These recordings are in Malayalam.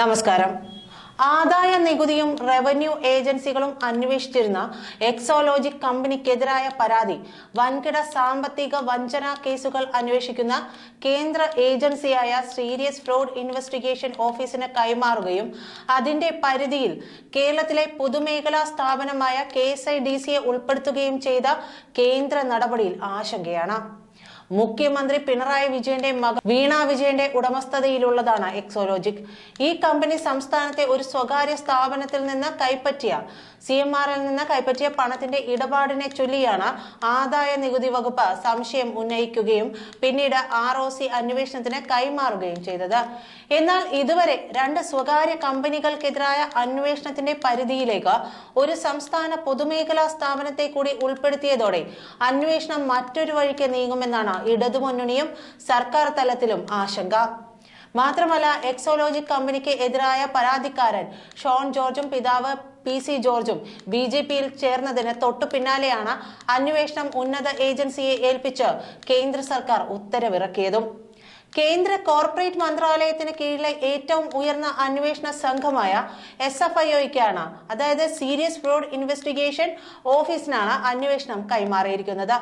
നമസ്കാരം. ആദായ നികുതിയും റവന്യൂ ഏജൻസികളും അന്വേഷിച്ചിരുന്ന എക്സോലോജിക് കമ്പനിക്കെതിരായ പരാതി വൻകിട സാമ്പത്തിക വഞ്ചന കേസുകൾ അന്വേഷിക്കുന്ന കേന്ദ്ര ഏജൻസിയായ സീരിയസ് ഫ്രോഡ് ഇൻവെസ്റ്റിഗേഷൻ ഓഫീസിന് കൈമാറുകയും അതിന്റെ പരിധിയിൽ കേരളത്തിലെ പൊതുമേഖലാ സ്ഥാപനമായ കെ എസ് ഐ ഡി സിയെ ഉൾപ്പെടുത്തുകയും ചെയ്ത കേന്ദ്ര നടപടിയിൽ ആശങ്കയാണ്. മുഖ്യമന്ത്രി പിണറായി വിജയന്റെ മകൾ വീണ വിജയന്റെ ഉടമസ്ഥതയിലുള്ളതാണ് എക്സോലോജിക്. ഈ കമ്പനി സംസ്ഥാനത്തെ ഒരു സ്വകാര്യ സ്ഥാപനത്തിൽ നിന്ന് കൈപ്പറ്റിയ സി എം ആറിൽ നിന്ന് കൈപ്പറ്റിയ പണത്തിന്റെ ഇടപാടിനെ ചൊല്ലിയാണ് ആദായ നികുതി വകുപ്പ് സംശയം ഉന്നയിക്കുകയും പിന്നീട് ആർ ഒ സി അന്വേഷണത്തിന് കൈമാറുകയും ചെയ്തത്. എന്നാൽ ഇതുവരെ രണ്ട് സ്വകാര്യ കമ്പനികൾക്കെതിരായ അന്വേഷണത്തിന്റെ പരിധിയിലേക്ക് ഒരു സംസ്ഥാന പൊതുമേഖലാ സ്ഥാപനത്തെ കൂടി ഉൾപ്പെടുത്തിയതോടെ അന്വേഷണം മറ്റൊരു വഴിക്ക് നീങ്ങുമെന്നാണ് ഇടതുമുന്നണിയും സർക്കാർ തലത്തിലും ആശങ്ക. മാത്രമല്ല എക്സോലോജിക് കമ്പനിക്ക് എതിരായ പരാതിക്കാരൻ ഷോൺ ജോർജും പിതാവ് പി സി ജോർജും ബി ജെ പിയിൽ ചേർന്നതിന് തൊട്ടു പിന്നാലെയാണ് അന്വേഷണം ഉന്നത ഏജൻസിയെ ഏൽപ്പിച്ച് കേന്ദ്ര സർക്കാർ ഉത്തരവിറക്കിയതും. കേന്ദ്ര കോർപ്പറേറ്റ് മന്ത്രാലയത്തിന് കീഴിലെ ഏറ്റവും ഉയർന്ന അന്വേഷണ സംഘമായ എസ് എഫ് ഐ ഒയ്ക്കാണ് അതായത് സീരിയസ് ഫ്രോഡ് ഇൻവെസ്റ്റിഗേഷൻ ഓഫീസിനാണ് അന്വേഷണം കൈമാറിയിരിക്കുന്നത്.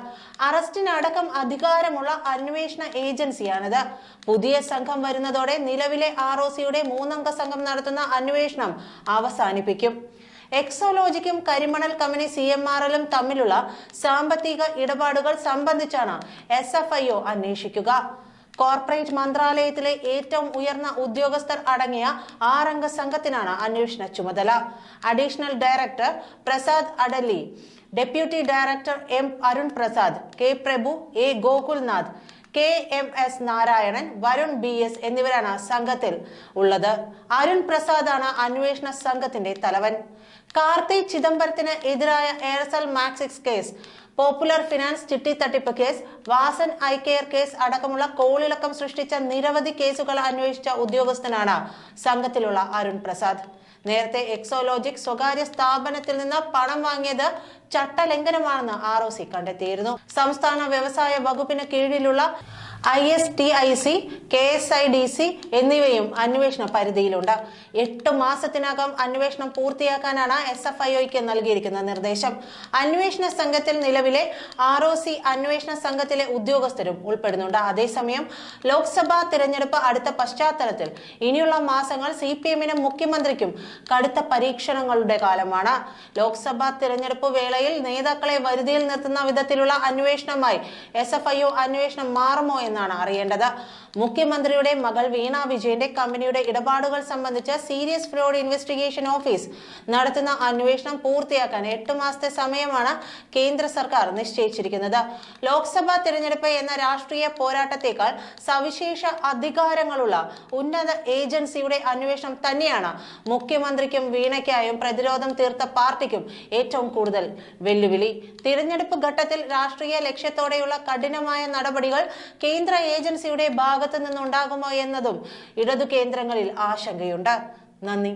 അറസ്റ്റിനടക്കം അധികാരമുള്ള അന്വേഷണ ഏജൻസിയാണിത്. പുതിയ സംഘം വരുന്നതോടെ നിലവിലെ ആർ ഒ സിയുടെ മൂന്നംഗ സംഘം നടത്തുന്ന അന്വേഷണം അവസാനിപ്പിക്കും. എക്സോലോജിക്കും കരിമണൽ കമ്പനി സി എം ആർ എല്ലും തമ്മിലുള്ള സാമ്പത്തിക ഇടപാടുകൾ സംബന്ധിച്ചാണ് എസ് എഫ് ഐ ഒ അന്വേഷിക്കുക. കോർപ്പറേറ്റ് മന്ത്രാലയത്തിലെ ഏറ്റവും ഉയർന്ന ഉദ്യോഗസ്ഥർ അടങ്ങിയ ആറംഗ സംഘത്തിനാണ് അന്വേഷണ ചുമതല. Additional director Prasad Adali deputy director M Arun Prasad K Prabhu A Gokulnath K M S Narayanan Varun B S എന്നിവരാണ് സംഘത്തിൽ ഉള്ളത്. അരുൺ പ്രസാദാണ് അന്വേഷണ സംഘത്തിന്റെ തലവൻ. കാർത്തി ചിദംബരത്തിന് എതിരായ Aircel Maxis case popular finance ചിട്ടി തട്ടിപ്പ് case Vasan eye care case അടക്കമുള്ള കോളിളക്കം സൃഷ്ടിച്ച നിരവധി കേസുകൾ അന്വേഷിച്ച ഉദ്യോഗസ്ഥനാണ് സംഘത്തിലുള്ള അരുൺ പ്രസാദ്. നേരത്തെ എക്സോലോജിക് സ്വകാര്യ സ്ഥാപനത്തിൽ നിന്ന് പണം വാങ്ങിയത് ചട്ടലംഘനമാണെന്ന് ആർ ഒ സി കണ്ടെത്തിയിരുന്നു. സംസ്ഥാന വ്യവസായ വകുപ്പിന് കീഴിലുള്ള I S T I C K S I D C എന്നിവയും അന്വേഷണ പരിധിയിലുണ്ട്. എട്ട് മാസത്തിനകം അന്വേഷണം പൂർത്തിയാക്കാനാണ് എസ് എഫ് ഐ ഒക്ക് നൽകിയിരിക്കുന്ന നിർദ്ദേശം. അന്വേഷണ സംഘത്തിൽ നിലവിലെ ആർ ഒ സി അന്വേഷണ സംഘത്തിലെ ഉദ്യോഗസ്ഥരും ഉൾപ്പെടുന്നുണ്ട്. അതേസമയം ലോക്സഭാ തിരഞ്ഞെടുപ്പ് അടുത്ത പശ്ചാത്തലത്തിൽ ഇനിയുള്ള മാസങ്ങൾ സി പി എമ്മിനും മുഖ്യമന്ത്രിക്കും കടുത്ത പരീക്ഷണങ്ങളുടെ കാലമാണ്. ലോക്സഭാ തിരഞ്ഞെടുപ്പ് വേളയിൽ നേതാക്കളെ വരുതിയിൽ നിർത്തുന്ന വിധത്തിലുള്ള അന്വേഷണമായി എസ് എഫ് ഐ ഒ അന്വേഷണം മാറുമോ എന്നാണ് അറിയേണ്ടത്. മുഖ്യമന്ത്രിയുടെ മകൾ വീണ വിജയന്റെ കമ്പനിയുടെ ഇടപാടുകൾ സംബന്ധിച്ച് സീരിയസ് ഫ്രോഡ് ഇൻവെസ്റ്റിഗേഷൻ ഓഫീസ് നടത്തുന്ന അന്വേഷണം പൂർത്തിയാക്കാൻ എട്ട് മാസത്തെ സമയമാണ് കേന്ദ്ര സർക്കാർ നിശ്ചയിച്ചിരിക്കുന്നത്. ലോക്സഭാ തിരഞ്ഞെടുപ്പ് എന്ന രാഷ്ട്രീയ പോരാട്ടത്തേക്കാൾ സവിശേഷ അധികാരങ്ങളുള്ള ഉന്നത ഏജൻസിയുടെ അന്വേഷണം തന്നെയാണ് മുഖ്യമന്ത്രിക്കും വീണയ്ക്കായും പ്രതിരോധം തീർത്ത പാർട്ടിക്കും ഏറ്റവും കൂടുതൽ വെല്ലുവിളി. തിരഞ്ഞെടുപ്പ് ഘട്ടത്തിൽ രാഷ്ട്രീയ ലക്ഷ്യത്തോടെയുള്ള കഠിനമായ നടപടികൾ കേന്ദ്ര ഏജൻസിയുടെ ഭാഗത്തു നിന്നുണ്ടാകുമോ എന്നതും ഇടതു കേന്ദ്രങ്ങളിൽ ആശങ്കയുണ്ട്. നന്ദി.